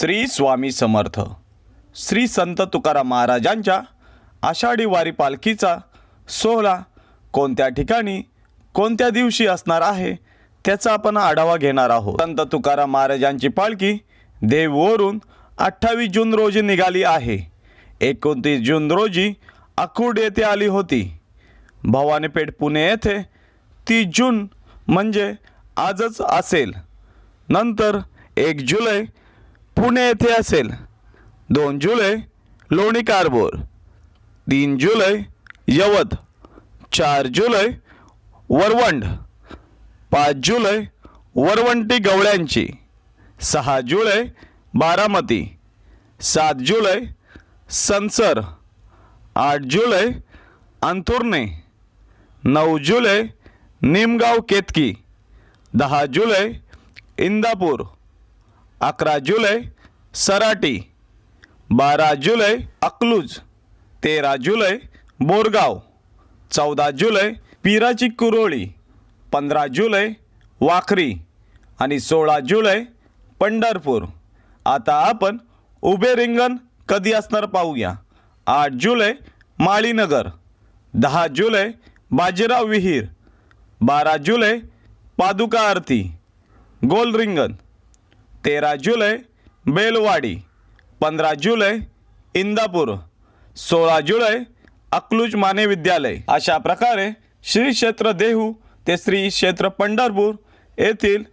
श्री स्वामी समर्थ. श्री संत तुकाराम महाराजांच्या आषाढी वारी पालखीचा सोहळा कोणत्या ठिकाणी कोणत्या दिवशी असणार आहे त्याचा आपण आढावा घेणार आहोत. संत तुकाराम महाराजांची पालखी देववरून अठ्ठावीस जून रोजी निघाली आहे. एकोणतीस जून रोजी अकोड येथे आली होती. भवानीपेठ पुणे येथे तीस जून म्हणजे आजच असेल. नंतर एक जुलै पुणे येथे असेल. दोन जुलै लोणी कारबोर. तीन जुलै यवत. चार जुलै वरवंड. पाच जुलै वरवंटी गवळ्यांची. सहा जुलै बारामती. सात जुलै संसर. आठ जुलै अंथुर्णे. नऊ जुलै निमगाव केतकी. दहा जुलै इंदापूर. अकरा जुलै सराटी. बारा जुलै अकलूज. तेरा जुलै बोरगाव चौदा जुलै पिराची कुरोळी. पंधरा जुलै वाखरी. आणि सोळा जुलै पंढरपूर. आता आपण उभे रिंगण कधी असणार पाहूया. आठ जुलै माळीनगर. दहा जुलै बाजीराव विहीर. बारा जुलै पादुका आरती. गोल रिंगण. तेरा जुलै बेलवाडी. पंधरा जुलै इंदापूर. सोळा जुलै अकलूज माने विद्यालय. अशा प्रकारे श्री क्षेत्र देहू ते श्री क्षेत्र पंढरपूर येथील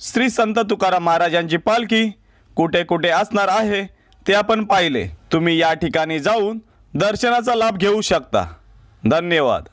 श्री संत तुकाराम महाराजांची पालखी कुठे कुठे असणार आहे ते आपण पाहिले. तुम्ही या ठिकाणी जाऊन दर्शनाचा लाभ घेऊ शकता. धन्यवाद.